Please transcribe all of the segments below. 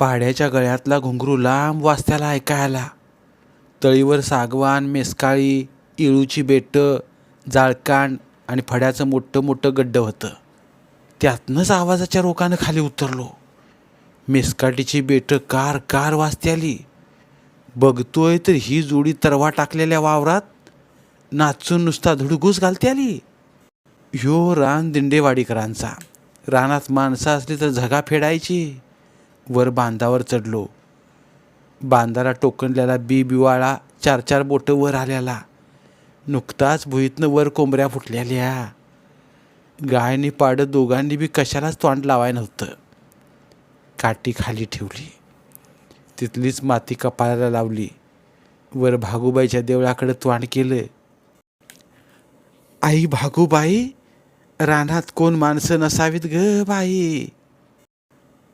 पहाड्याच्या गळ्यातला घुंगरू लांब वाजत्याला ऐकायला. तळीवर सागवान मेसकाळी इळूची बेटं जाळकांड आणि फड्याचं मोठं मोठं गड्डं होतं. त्यातनंच आवाजाच्या रोखानं खाली उतरलो. मेसकाटीची बेटं कार कार वाजत्याली बघतोय तर ही जोडी तरवा टाकलेल्या वावरात नाचून नुसता धुडगूस घालते आली. ह्यो रान दिंडेवाडीकरांचा. रानात माणसं असली तर झगा फेडायची. वर बांधावर चढलो. बांधाला टोकणल्याला बी बिवाळा चार चार बोटं वर आल्याला. नुकताच भुईतनं वर कोंबऱ्या फुटलेल्या. गायनी पाडत दोघांनी बी कशालाच तोंड लावाय नव्हतं. काठी खाली ठेवली. तिथलीच माती कपाळाला लावली. वर भागूबाईच्या देवळाकडे तोंड केलं. आई भागूबाई रानात कोण माणसं नसावीत ग बाई.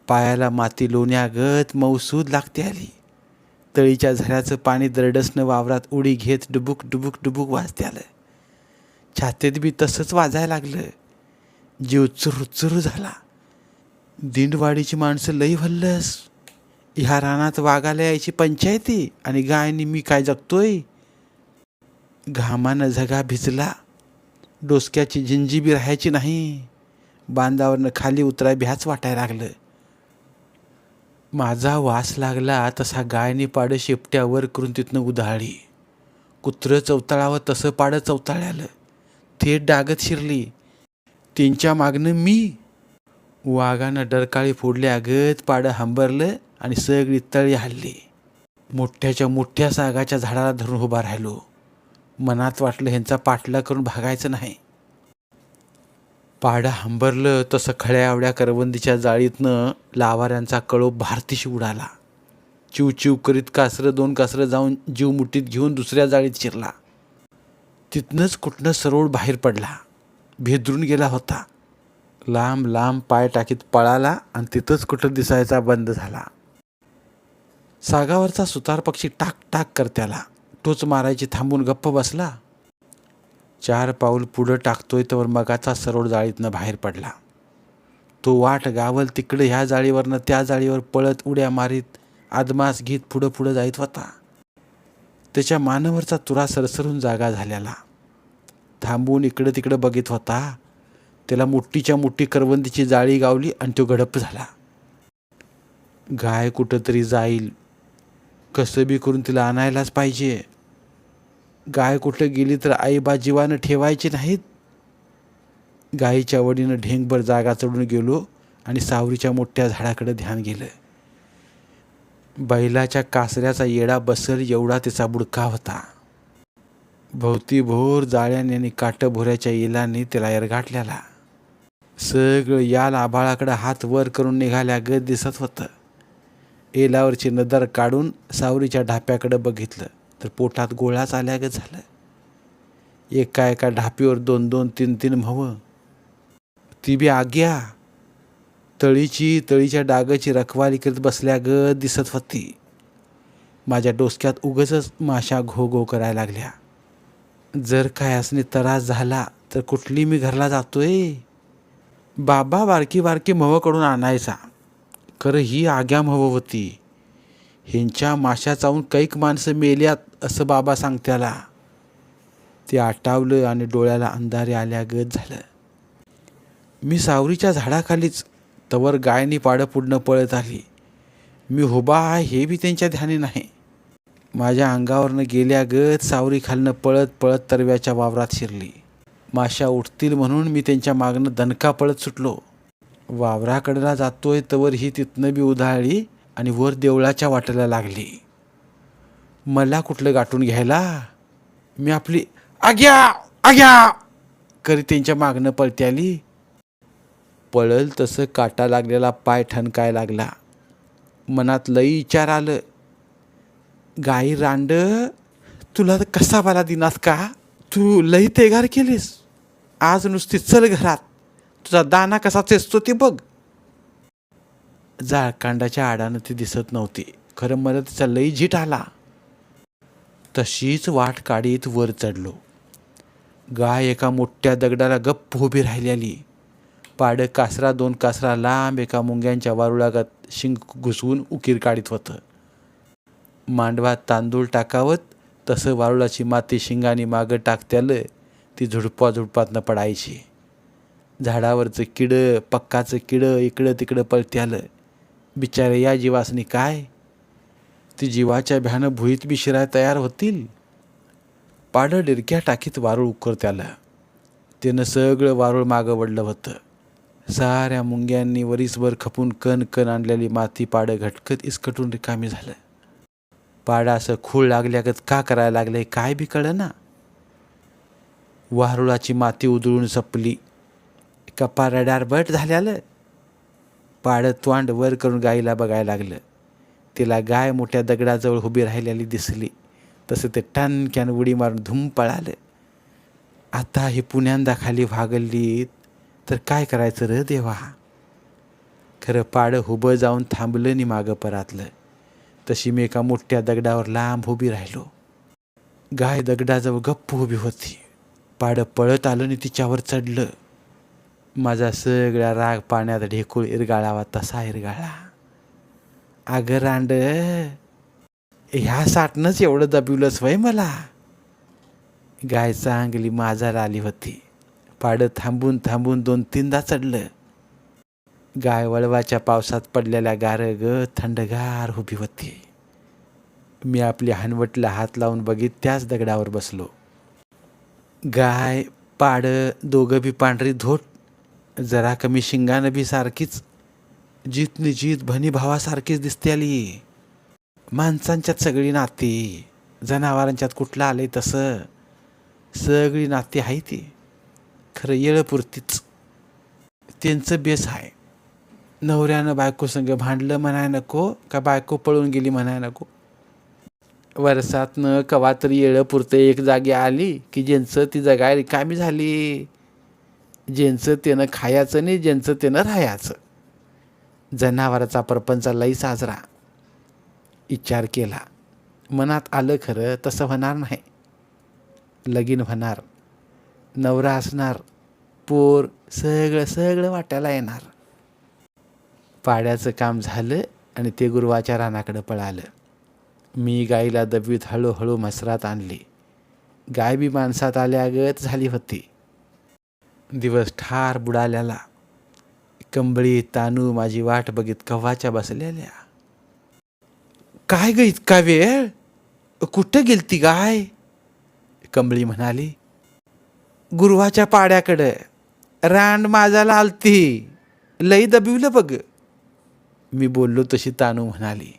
पायाला माती लोण्यागत मौसूद लागते आली. तळीच्या झऱ्याचं पाणी दरडसनं वावरात उडी घेत डुबुक डुबुक डुबुक वाजते आलं. छातीत बी तसंच वाजायला लागलं. जीव चुरू झाला. दिंडवाडीची माणसं लई भल्लस ह्या रानात वाघाला यायची पंचायती आणि गायनी मी काय जगतोय? घामानं झगा भिजला. डोसक्याची जिंजी बी राहायची नाही. बांधावरनं खाली उतराय भ्याच वाटायला लागलं. माझा वास लागला तसा गायनी पाडं शेपट्यावर करून तिथनं उधाळी कुत्रं चवताळावं तसं पाडं चवताळ्यालं थेट डागत शिरली. त्यांच्या मागनं मी. वाघानं डरकाळी फोडल्या अगत पाडं हंबरलं आणि सगळी तळी हल्ली मोठ्याच्या मोठ्या सागाच्या झाडाला धरून उभा राहिलो. मनात वाटलं ह्यांचा पाठला करून भागायचं नाही. पाडं हंबरलं तसं खळ्या आवड्या करवंदीच्या जाळीतनं लावाऱ्यांचा कळो भारतीशी उडाला. चिव चिव करीत कासरं दोन कासरं जाऊन जीव मुठीत घेऊन दुसऱ्या जाळीत शिरला. तिथनंच कुठनं सरोळ बाहेर पडला. भेदरून गेला होता. लांब लांब पाय टाकीत पळाला आणि तिथंच कुठं दिसायचा बंद झाला. सागावरचा सुतार पक्षी टाक टाक करत्याला. टोच मारायची थांबून गप्प बसला. चार पाऊल पुढं टाकतोय तर मगाचा सरोड जाळीतनं बाहेर पडला. तो वाट गावल तिकडं ह्या जाळीवरनं त्या जाळीवर पळत उड्या मारीत आदमास घेत पुढं पुढं जाईत होता. त्याच्या मानवरचा तुरा सरसरून जागा झालेला थांबून इकडं तिकडं बघित होता. त्याला मोठीच्या मोठी करवंदीची जाळी गावली आणि तो गडप झाला. गाय कुठंतरी जाईल. कसं बी करून तिला आणायलाच पाहिजे. गाय कुठं गेली तर आईबा जीवानं ठेवायची नाहीत. गायीच्या वडीनं ढेंगभर जागा चढून गेलो आणि सावरीच्या मोठ्या झाडाकडे ध्यान गेलं. बैलाच्या कासऱ्याचा येडा बसल एवढा त्याचा बुडका होता. भोवतीभोर जाळ्याने आणि काटं भोऱ्याच्या येलाने त्याला एरगाटल्याला. सगळं याल आभाळाकडं हात वर करून निघाल्या गत दिसत होतं. एलावरची नदर काढून सावरीच्या ढाप्याकडं बघितलं. तर पोटात गोळाच आल्यागत झालं एका एका ढापीवर दोन दोन तीन तीन म्हवं. ती बी आग्या. तळीची तळीच्या डागाची रखवाली करीत बसल्या ग दिसत होती. माझ्या डोसक्यात उगच माशा घो घो करायला लागल्या. जर काय असणे त्रास झाला तर कुठली मी घरला जातोय? बाबा बारकी बारकी म्हवं आणायचा. खरं ही आग्या म्हवं होती. ह्यांच्या माशा चावून कैक माणसं मेल्यात असं बाबा सांगत्याला. ते आटावलं आणि डोळ्याला अंधारे आल्यागत झालं. मी सावरीच्या झाडाखालीच तवर गायनी पाडं पुढणं पळत आली. मी हुबा आहे हे बी त्यांच्या ध्यानी नाही. माझ्या अंगावरनं गेल्यागत सावरी खालनं पळत पळत तरव्याच्या वावरात शिरली. माशा उठतील म्हणून मी त्यांच्या मागनं दणका पळत सुटलो. वावराकडला जातोय तवर ही तिथनं बी उधाळली आणि वर देवळाच्या वाटेला लागली. मला कुठलं गाठून घ्यायला? मी आपली आग्या आग्या! करी त्यांच्या मागणं पळते आली. पळल तसं काटा लागलेला पाय ठणकाय लागला. मनात लई विचार आलं. गाई रांड तुला कसा मला दिनास का? तू लई तेगार केलीस. आज नुसती चल घरात. तुझा दाना कसा चेचतो ते बघ. जाळकांडाच्या आडानं ती दिसत नव्हती. खरं मला तिचा लई झीट आला. तशीच वाट काढीत वर चढलो. गाय एका मोठ्या दगडाला गप्प उभी राहिलेली. पाडं कासरा दोन कासरा लांब एका मुंग्यांच्या वारुळागत शिंग घुसवून उकीर काढीत होतं. मांडवात तांदूळ टाकावत तसं वारुळाची माती शिंगाने मागं टाकत्यालं ती झुडपा झुडपातनं पडायची. झाडावरचं किडं पक्काचं किडं इकडं तिकडं पळत्यालं बिचारे या जीवासनी काय? ती जीवाच्या भ्यानं भुईत बी शिराय तयार होतील? पाडं डिरक्या टाकीत वारूळ उकरत्याला त्यानं सगळं वारूळ मागं वडलं होतं. साऱ्या मुंग्यांनी वरीसभर खपून कण कण आणलेली माती पाडं घटकत इसकटून रिकामी झालं. पाडं असं खूळ लागल्यागत का करायला लागलंय काय बी कळना. वारुळाची माती उधळून सपली. कपारडार बट झाल्यालं. पाडं तोंड वर करून गायीला बघायला लागलं. तिला गाय मोठ्या दगडाजवळ उभी राहिलेली दिसली. तसं ते टणक्यानं उडी मारून धूम पळालं. आता ही पुण्यांदा खाली भागली तर काय करायचं र देवा? खरं पाडं हुबं जाऊन थांबलं नि मागं परातलं. तशी मी एका मोठ्या दगडावर लांब उभी राहिलो. गाय दगडाजवळ गप्प उभी होती. पाडं पळत आलं आणि तिच्यावर चढलं. माझा सगळा राग पाण्यात ढेकूळ इरगाळावा तसा इरगाळा. अगं रांड ह्या साठनंच एवढं दबिवलंच वय मला. गायचा अंगली माझाला आली होती. पाडं थांबून थांबून दोन तीनदा चढलं. गाय वळवाच्या पावसात पडलेल्या गार ग थंडगार उभी होती. मी आपली हनवटला हात लावून बघित त्याच दगडावर बसलो. गाय पाडं दोघं बी पांढरी धोट जरा कमी शिंगानं बी सारखीच जीतनी जीत भनी भावासारखीच दिसते आली. माणसांच्यात सगळी नाती जनावरांच्यात कुठलं आले तसं सगळी नाती आहे ती. खरं येळपुरतीच. त्यांचं बेस आहे. नवऱ्यानं बायको संग भांडलं म्हणाय नको का बायको पळून गेली म्हणाय नको. वर्षातनं कवा तरी येळपुरतं एक जागी आली की ज्यांचं ती जगाय रिकामी झाली. ज्यांचं त्यानं खायचं नाही ज्यांचं त्यानं राहायचं. जनावराचा परपंच लई साजरा. विचार केला. मनात आलं खरं तसं होणार नाही. लगीन होणार. नवरा असणार. पोर सगळं सगळं वाटायला येणार. पाड्याचं काम झालं आणि ते गुरुवाच्या रानाकडं पळालं. मी गाईला दबवीत हळूहळू मसरात आणली. गाय बी माणसात आल्यागत झाली होती. दिवस ठार बुडाल्याला. कंबळी तानू माझी वाट बघित कव्वाच्या बसलेल्या. काय ग इतका वेळ? कुठं गेलती गाय? कंबळी म्हणाली. गुरुवाच्या पाड्याकडं. रांड माझाला आलती. लई दबिवलं बघ. मी बोललो तशी तानू म्हणाली.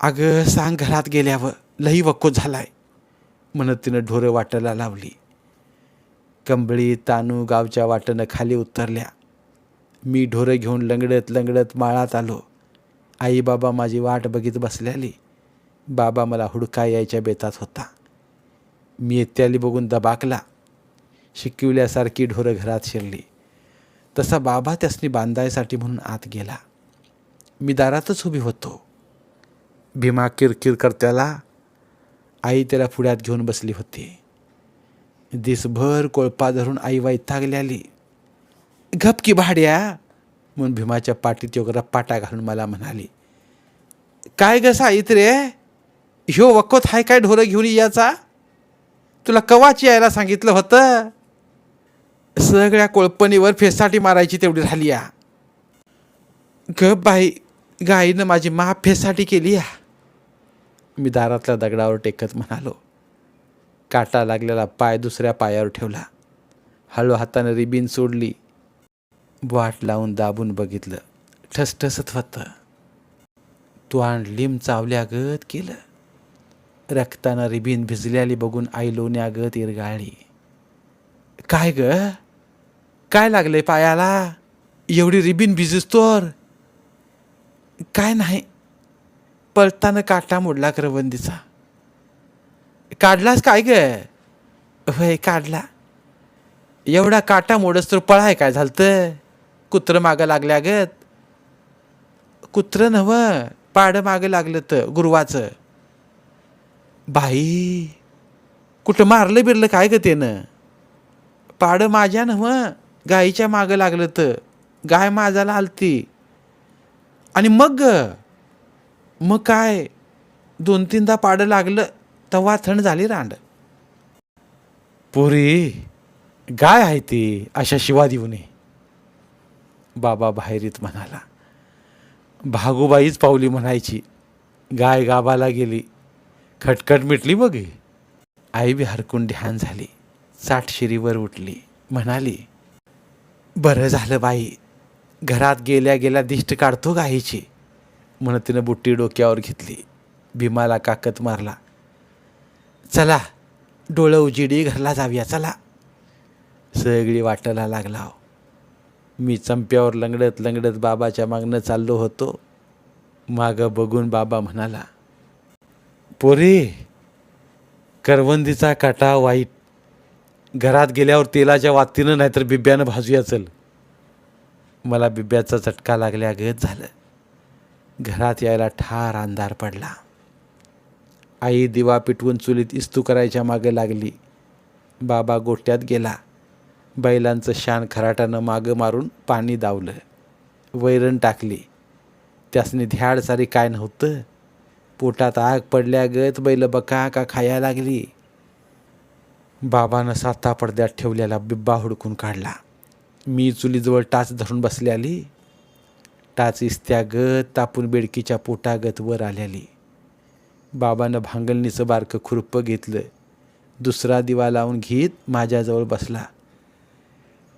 अगं सांग घरात गेल्यावर लई वक्को झालाय. म्हणत तिनं ढोरं वाटायला लावली. कंबळी तानू गावच्या वाटेनं खाली उतरल्या. मी ढोरं घेऊन लंगडत लंगडत माळात आलो. आई बाबा माझी वाट बघित बसल्याली. बाबा मला हुडका यायच्या बेतात होता. मी येत्याली बघून दबाकला. शिकविल्यासारखी ढोरं घरात शिरली. तसा बाबा त्यासनी बांधायसाठी म्हणून आत गेला. मी दारातच उभी होतो. भीमा किरकिर करत्याला. आई त्याला पुढ्यात घेऊन बसली होती. दिसभर कोळपा धरून आई वैतागल्याली गप की भाड्या म्हणून भीमाच्या पाठीत वगैरे पाटा घालून मला म्हणाली. काय ग साईत रे? ह्यो वकोत हाय काय ढोरं घेऊन याचा तुला कवाच यायला सांगितलं होतं? सगळ्या कोळपणीवर फेसाटी मारायची तेवढी झाली या. गप बाई गाईनं माझी मा फेसाटी केली या मी दारातल्या दगडावर टेकत म्हणालो. काटा लागलेला पाय दुसऱ्या पायावर ठेवला. हळू हातानं रिबीन सोडली. वाट लावून दाबून बघितलं. ठसठसत होतं. त्वाण लिंब चावल्यागत केलं. रक्तानं रिबीन भिजल्याली बघून आई लोण्यागत इरगाळली. काय ग? काय लागलंय पायाला? एवढी रिबीन भिजूस काय नाही. पळताना काटा मोडला करवंदीचा. काढलास काय ग होय काढला. एवढा काटा मोडस तर पळाय काय झालतं? कुत्रं मागं लागल्या गत. कुत्रं नव पाड मागं लागलं तर गुरुवाचं. बाई कुठं मारलं बिरलं काय ग त्यानं? पाड माझ्या नव गाईच्या मागं लागलं तर गाय माझाला आलती. आणि मग मग काय? दोन तीनदा पाडं लागलं तवा थंड झाली रांड. पोरी गाय आहे ती अशा शिवा देऊ नये बाबा बाहेरीत म्हणाला भागोबाईच पावली म्हणायची. गाय गाबाला गेली. खटखट मिटली बघे. आई बी हरकून ध्यान झाली साठशिरीवर उठली. म्हणाली बरं झालं बाई. घरात गेल्या गेल्या दिष्ट काढतो गाईची म्हणून तिनं बुट्टी डोक्यावर घेतली. भीमाला काकत मारला चला डोळं उजिडी घरला जाऊया चला. सगळी वाटायला लागला हो. मी चंप्यावर लंगडत लंगडत बाबाच्या मागणं चाललो होतो. मागं बघून बाबा म्हणाला पोरे करवंदीचा काटा वाईट. घरात गेल्यावर तेलाच्या वातीनं नाहीतर बिब्यानं भाजूया चल. मला बिब्याचा चटका लागल्या गत झालं. घरात यायला ठार अंधार पडला. आई दिवा पिटवून चुलीत इस्तू करायच्या मागे लागली. बाबा गोट्यात गेला. बैलांचं शान खराटानं मागं मारून पाणी दावलं. वैरण टाकली. त्यासनी ध्याड सारी काय नव्हतं? पोटात आग पडल्यागत बैल बका का खाया लागली? बाबानं साता पडद्यात ठेवलेला बिब्बा हुडकून काढला. मी चुलीजवळ टाच धरून बसल्याली. टाच इस्त्यागत तापून बेडकीच्या पोटागत वर आल्याली. बाबानं भांगलणीचं बारकं खुरपं घेतलं दुसरा दिवा लावून घेत माझ्याजवळ बसला.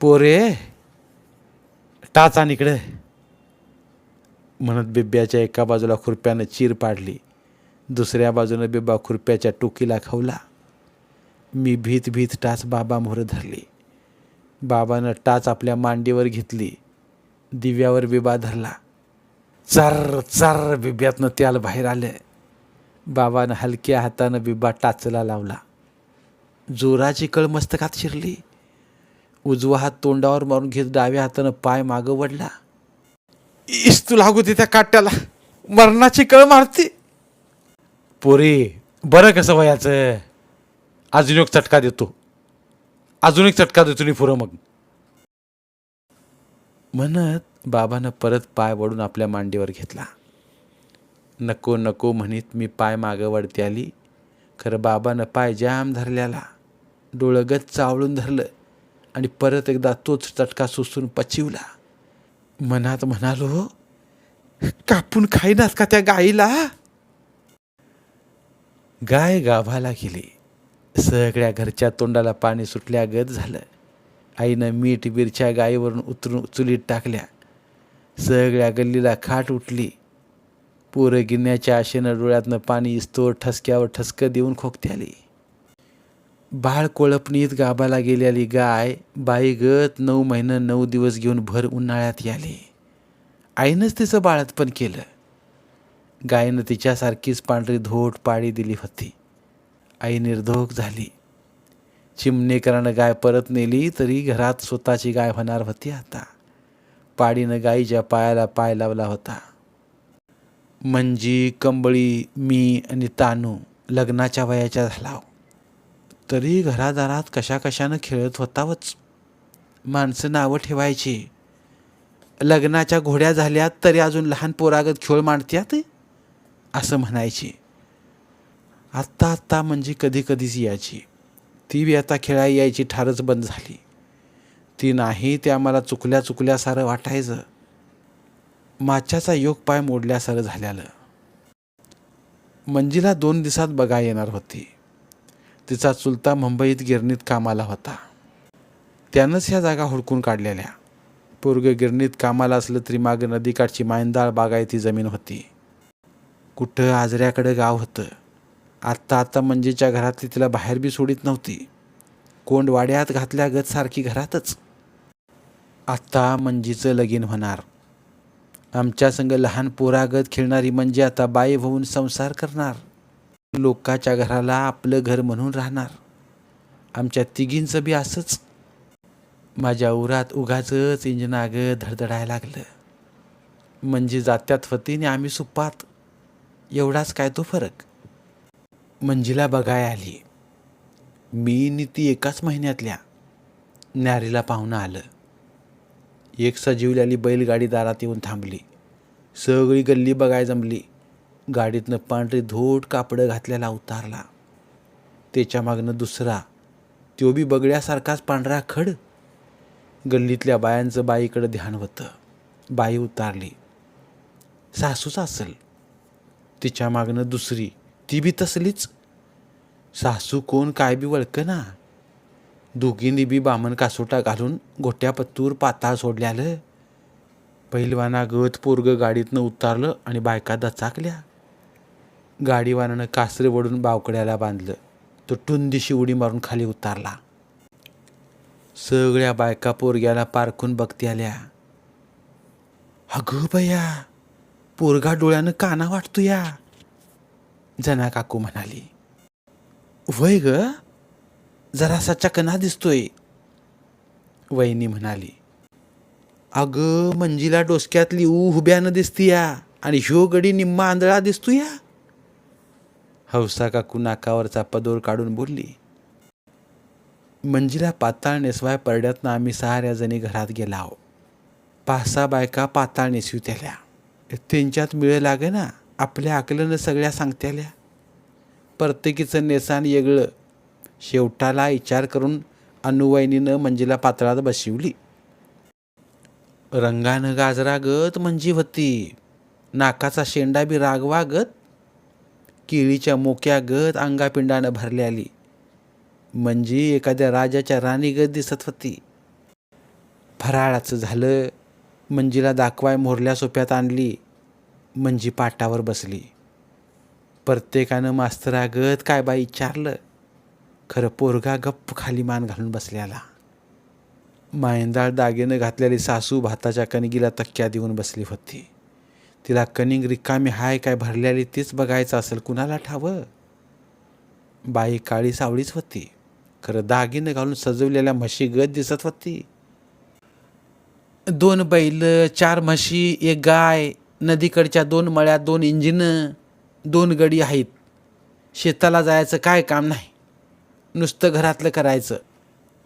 पोरे टाच निकडे. म्हणत बिब्याच्या एका बाजूला खुरप्यानं चीर पाडली. दुसऱ्या बाजूनं बिब्बा खुरप्याच्या टोकीला खवला मी भीत भीत टाच बाबा मोहर धरली. बाबानं टाच आपल्या मांडीवर घेतली. दिव्यावर बिबा धरला. चर चर बिब्यातनं त्याला बाहेर आलं बाबानं हलक्या हातानं बिब्बा टाचला लावला. जोराची कळ मस्तकात शिरली. उजवा हात तोंडावर मारून घेत डाव्या हातानं पाय मागं वडला इस तू लागू दे त्या काट्याला. मरणाची कळ मारते. पोरी बरं कसं वयाचं? अजून एक चटका देतो. अजून एक चटका देतो नि पुरं मग. म्हणत बाबानं परत पाय वडून आपल्या मांडीवर घेतला. नको नको म्हणीत मी पाय मागं वडती आली. खरं बाबानं पाय जाम धरल्याला. डोळं गच चावळून धरलं आणि परत एकदा तोच चटका सुसून पचिवला. मनात म्हणालो कापून खाईनास का त्या गाईला? गाय गाभाला गेली. सगळ्या घरच्या तोंडाला पाणी सुटल्या गत झालं. आईनं मीठ बिरच्या गाईवरून उतरून चुलीत टाकल्या. सगळ्या गल्लीला खाट उठली. पोरं गिन्याच्या आशेनं डोळ्यातनं पाणी इस्तोर ठसक्यावर ठसकं देऊन खोकते आली. बाळ कोळपणीत गाभाला गेलेली गाय बाई गत नऊ महिनं नऊ दिवस घेऊन भर उन्हाळ्यात याली. आईनंच तिचं बाळतपण केलं. गायनं तिच्यासारखीच पांढरी धोट पाळी दिली होती. आई निर्धोक झाली. चिमणेकरानं गाय परत नेली तरी घरात स्वतःची गाय होणार होती आता. पाडीनं गायीच्या पायाला पाय लावला होता. मंजी कंबळी मी आणि तानू लग्नाच्या वयाच्या झाला तरी घरादारात कशाकशानं खेळत होतावच. माणसं नावं ठेवायची. लग्नाच्या घोड्या झाल्यात तरी अजून लहान पोरागत खेळ मांडत्यात? असं म्हणायची. आत्ता आत्ता म्हणजे कधी कधीच यायची. ती बी आता खेळायला यायची ठारच बंद झाली. ती नाही ते आम्हाला चुकल्या चुकल्यासारं वाटायचं. माच्याचा योग पाय मोडल्यासारं झाल्यालं. मंजीला दोन दिवसात बघा येणार होती. तिचा चुलता मुंबईत गिरणीत कामाला होता. त्यानंच ह्या जागा हुडकून काढलेल्या. पोरग गिरणीत कामाला असलं तरी मागं नदीकाठची मायंदाळ बागायती जमीन होती. कुठं आजऱ्याकडं गाव होतं. आत्ता आत्ता मंजीच्या घरातली तिला बाहेर बी सोडित नव्हती. कोंड वाड्यात घातल्या गत सारखी घरातच. आत्ता मंजीचं लगीन होणार. आमच्या संग लहान पोरागत खेळणारी म्हणजे आता बाई होऊन संसार करणार. लोकाच्या घराला आपलं घर म्हणून राहणार. आमच्या तिघींचं बी असंच. माझ्या उरात उगाचच इंजिनागं धडधडायला लागलं. म्हणजे जात्यात फतीने आम्ही सुपात. एवढाच काय तो फरक? मंजिला बघाय आली. मी नी ती एकाच महिन्यातल्या. न्यारीला पाहुणं आलं. एक सजीवलेली बैलगाडी दारात येऊन थांबली. सगळी गल्ली बघाय जमली. गाडीतनं पांढरी धोट कापडं घातलेला उतारला. त्याच्या मागनं दुसरा तो बी बगड्यासारखाच पांढरा खड. गल्लीतल्या बायांचं बाईकडं ध्यान होतं. बाई उतारली. सासूच असल. तिच्या मागनं दुसरी ती बी तसलीच. सासू कोण काय बी वळक ना दोघींनी बी बामण कासोटा घालून गोट्या पत्तूर पाताळ सोडल्यालं. पहिलवाना गत पोरग गाडीतनं उतारलं आणि बायका दचाकल्या. गाडीवानानं कासरे वडून बावकड्याला बांधलं. तो टुंदीशी उडी मारून खाली उतारला. सगळ्या बायका पोरग्याला पारखून बघती आल्या अगं बया पोरगा डोळ्यानं काना वाटतो या जना काकू म्हणाली. वय ग जरासा चकना दिसतोय वहिनी म्हणाली. अगं मंजीला डोसक्यातली ऊ हुब्यानं दिसतीया आणि ह्यो गडी निम्मा आंधळा दिसतोया. हौसा काकू नाकावरचा पदोर काढून बोलली. मंजिला पाताळ नेसवाय परड्यातनं आम्ही सहाऱ्या जणी घरात गेलाव. पाच सहा बायका पाताळ नेसू त्याल्या त्यांच्यात मिळ लागे ना आपल्या आकलनं सगळ्या सांगत्याल्या. प्रत्येकीचं नेसान येगळं शेवटाला विचार करून अनुवयनीनं मंजीला पातळात बसवली. रंगानं गाजरागत मंजी होती. नाकाचा शेंडा बी रागवागत. केळीच्या मोक्यागत अंगापिंडानं भरल्याली म्हणजे एखाद्या राजाच्या राणीगत दिसत होती. फराळाचं झालं. मंजीला दाखवाय मोरल्या सोप्यात आणली. मंजी पाटावर बसली. प्रत्येकानं मास्तरागत काय बाई विचारलं खरं पोरगा गप्प खाली मान घालून बसल्याला. मायंदाळ दागेनं घातलेली सासू भाताच्या कणगीला तक्क्या देऊन बसली होती. तिला कणिंग रिकामी हाय काय भरलेली तीच बघायचं असेल कुणाला ठावं? बाई काळी सावळीच होती. खरं दागिनं घालून सजवलेल्या म्हशी गत दिसत होती. दोन बैल चार म्हशी एक गाय नदीकडच्या दोन मळ्यात दोन इंजिनं दोन गडी आहेत. शेताला जायचं काय काम नाही. नुसतं घरातलं करायचं.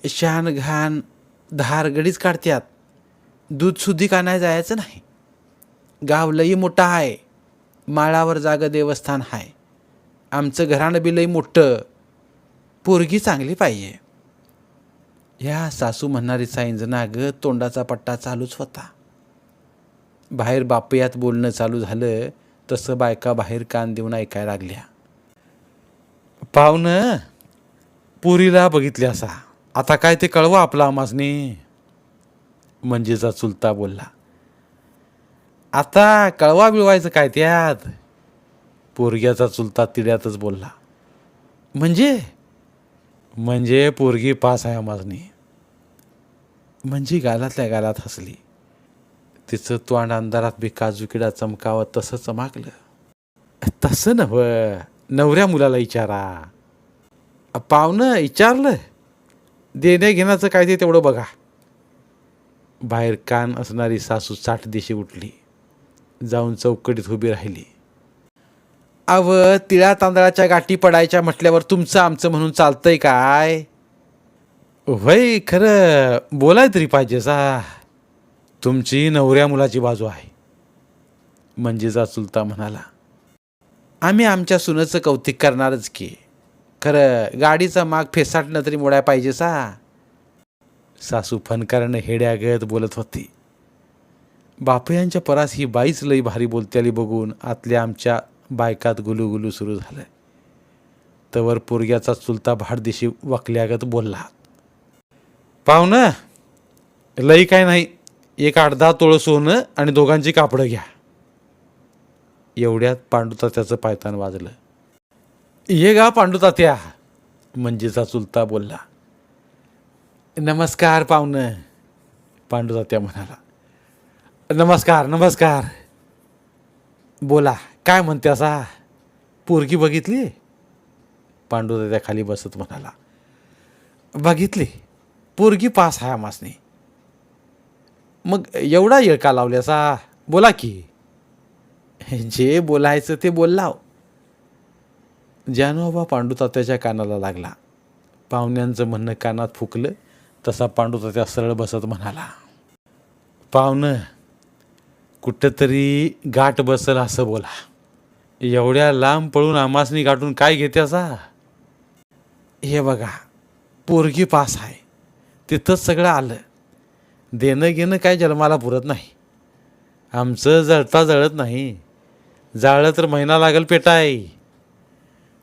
शान घाण धारगडीच काढत्यात. दूधसुद्धी सुधी का नाही जायचं नाही. गाव लई मोठा आहे माळावर जागं देवस्थान आहे आमचं घराणं बी लई मोठं. पोरगी चांगली पाहिजे. ह्या सासू म्हणणारीचा इंजना ग तोंडाचा पट्टा चालूच होता. बाहेर बापयात बोलणं चालू झालं तसं बायका बाहेर कान देऊन ऐकायला लागल्या. पाहुणं पुरीला बघितले असा. आता काय ते कळवा आपला आमासनी. म्हणजेचा चुलता बोलला. आता कळवा बिळवायचं काय त्यात? पोरग्याचा चुलता तिड्यातच बोलला. म्हणजे? म्हणजे पोरगी पास आहे आमासनी. म्हणजे गालातल्या गालात हसली. तिचं तोंड अंधारात बी काजूकिडा चमकावं तसं चमाकलं. तसं नव नवऱ्या मुलाला विचारा पाहुणं विचारलं. देणे घेण्याचं काय ते तेवढं बघा. बाहेर कान असणारी सासू साठ दिशी उठली. जाऊन चौकटीत उभी राहिली. अव तिळा तांदळाच्या गाठी पडायच्या म्हटल्यावर तुमचं आमचं म्हणून चालतंय काय? वय खरं बोलाय तरी पाहिजे सा. तुमची नवऱ्या मुलाची बाजू आहे. म्हणजे जा चुलता म्हणाला. आम्ही आमच्या सुनेचं कौतिक करणारच की. खरं गाडीचा माग फेसाटणं तरी मोडाय पाहिजे सा सासू फनकारानं हेड्यागत बोलत होती. बापयांच्या परास ही बाईच लई भारी बोलत्याली बघून आतल्या आमच्या बायकात गुलूगुलू सुरू झालं तवर पोरग्याचा चुलता भाडदिशी वाकल्यागत बोलला. पाहुणं लई काय नाही एक आठ दहा तोळं सोनं आणि दोघांची कापडं घ्या. एवढ्यात पांडुतात्याचं पायतान वाजलं. ये गा पांडुतात्या म्हणजेचा चुलता बोलला. नमस्कार पाहुणं पांडुतात्या म्हणाला. नमस्कार नमस्कार. बोला काय म्हणते असा? पोरगी बघितली? पांडुतात्या खाली बसत म्हणाला. बघितली. पोरगी पास हा मासने मग एवढा येळ का लावल्यासा? बोला की. जे बोलायचं ते बोललाव जानोबा पांडुतात्याच्या कानाला लागला. पाहुण्यांचं म्हणणं कानात फुकलं तसा पांडुतात्या सरळ बसत म्हणाला पाहुणं कुठंतरी गाठ बसल असं बोला. एवढ्या लांब पळून आमासनी गाठून काय घेत्याचा हे बघा पोरगी पास आहे. तिथंच सगळं आलं. देणं घेणं काय जन्माला पुरत नाही. आमचं जळता जळत नाही. जाळलं तर महिना लागेल पेटाय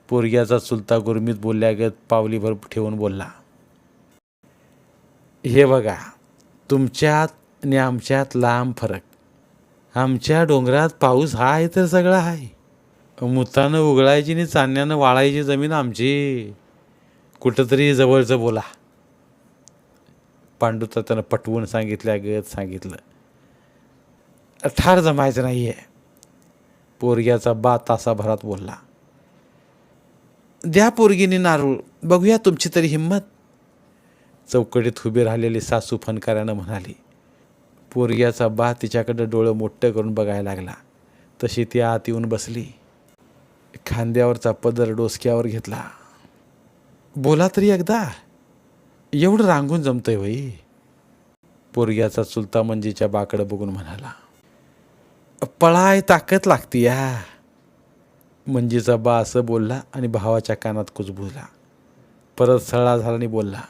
पोरग्याचा चुलता गुरमीत बोलल्यागत पावलीभर ठेवून बोलला हे बघा तुमच्यात आणि आमच्यात लांब फरक. आमच्या डोंगरात पाऊस हा आहे तर सगळं आहे मुतानं उघडायची आणि चांदण्यानं वाळायची जमीन आमची. कुठंतरी जवळचं बोला. पांडुता त्यानं पटवून सांगितल्यागत सांगितलं ठार जमायचं नाही आहे पोरग्याचा बा तासाभरात बोलला द्या पोरगीने नारूळ. बघूया तुमची तरी हिंमत. चौकटीत उभी राहिलेली सासू फनकाऱ्यानं म्हणाली पोरग्याचा बा तिच्याकडं डोळं मोठं करून बघायला लागला. तशी ती आत येऊन बसली. खांद्यावरचा पदर डोसक्यावर घेतला. बोला तरी एकदा. एवढं रांगून जमतंय वई पोरग्याचा चुलता मंजीच्या बाकडं बघून म्हणाला पळाय ताकद लागती या मंजीचा बा असं बोलला आणि भावाच्या कानात कुजबुजला. परत सळा झाला आणि बोलला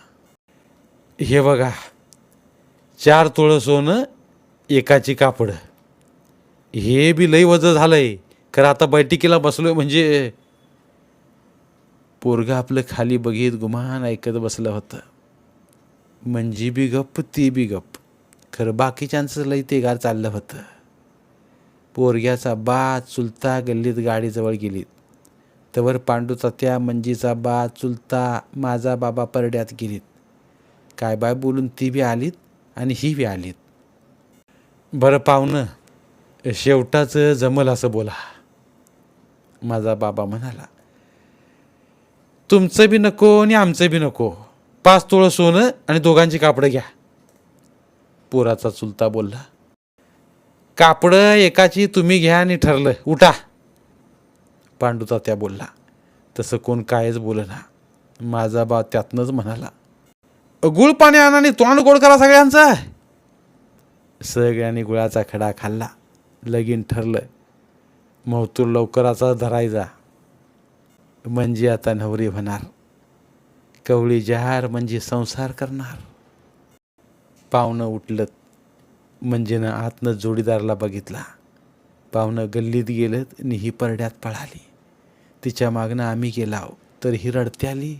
हे बघा चार तोळं सोनं एकाची कापड. हे बी लई वजं झालंय खरं आता बैठकीला बसलोय म्हणजे. पोरगा आपलं खाली बघित गुमान ऐकत बसलं होतं. म्हणजे बी गप्प ती बी गप्प. खरं बाकीच्यांचं लई ते गार चाललं होतं. पोरग्याचा बा चुलता गल्लीत गाडीजवळ गेलीत तवर पांडूचा त्या मंजीचा बा चुलता माझा बाबा परड्यात गेलीत. काय बाय बोलून ती बी आलीत आणि ही बी आलीत. बरं पाहुणं शेवटाचं जमल असं बोला. माझा बाबा म्हणाला तुमचं बी नको आणि आमचं बी नको. पाच तोळं सोनं आणि दोघांची कापडं घ्या. पोराचा चुलता बोलला कापडं एकाची तुम्ही घ्या आणि ठरलं उठा. पांडुतात्या बोलला तसं कोण कायच बोलना. माझा बा त्यातनंच म्हणाला गुळ पाणी आणा आणि तोंड गोड करा सगळ्यांचा. सगळ्यांनी गुळाचा खडा खाल्ला लगीन ठरलं महतूर लवकराचा धरायचा. म्हणजे आता नवरी होणार. कवळी जहार म्हणजे संसार करणार. पाहुणं उठलं म्हणजेनं आतनं जोडीदाराला बघितला. पाहुणं गल्लीत गेलं आणि ही परड्यात पळाली. तिच्या मागनं आम्ही गेलाव तर ही रडते आली.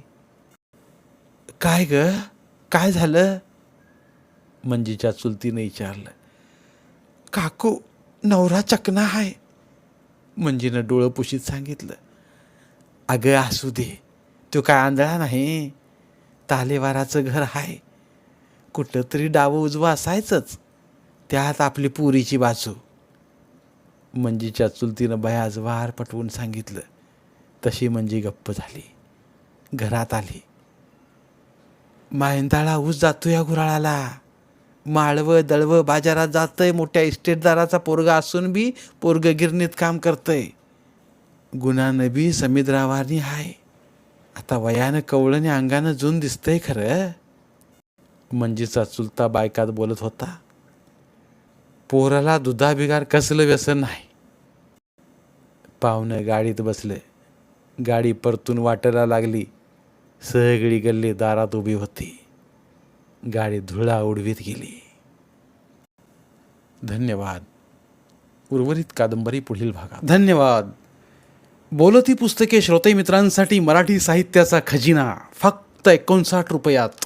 काय ग? काय झालं? मंजीच्या चुलतीने विचारलं. काकू नवरा चकना आहे मंजीनं डोळं पुशीत सांगितलं. अगं असू दे. तो काय आंधळा नाही. तालेवाराचं घर आहे कुठं तरी डावं उजवं असायचंच. त्यात आपली पुरीची बाजू. म्हणजे मंजीच्या चुलतीनं बयाज वार पटवून सांगितलं तशी मंजी गप्प झाली. घरात आली. मायंदाळा ऊस जातो या गुराळाला. माळवं दळवं बाजारात जातंय मोठ्या इस्टेटदाराचा पोरगा असून बी पोरग गिरणीत काम करतंय. गुणानं बी समिद्रावानी हाय. आता वयानं कवळणी अंगानं जून दिसतंय खरं. म्हणजे मंजीचा चुलता बायकात बोलत होता. पोराला दुधाबिगार कसलं व्यसन नाही. पाहुणं गाडीत बसले. गाडी परतून वाटायला लागली. सगळी गल्ली दारात उभी होती. गाडी धुळा उडवीत गेली. धन्यवाद. उर्वरित कादंबरी पुढील भागात. धन्यवाद. बोलती पुस्तके श्रोते मित्रांसाठी मराठी साहित्याचा खजिना फक्त एकोणसाठ रुपयात.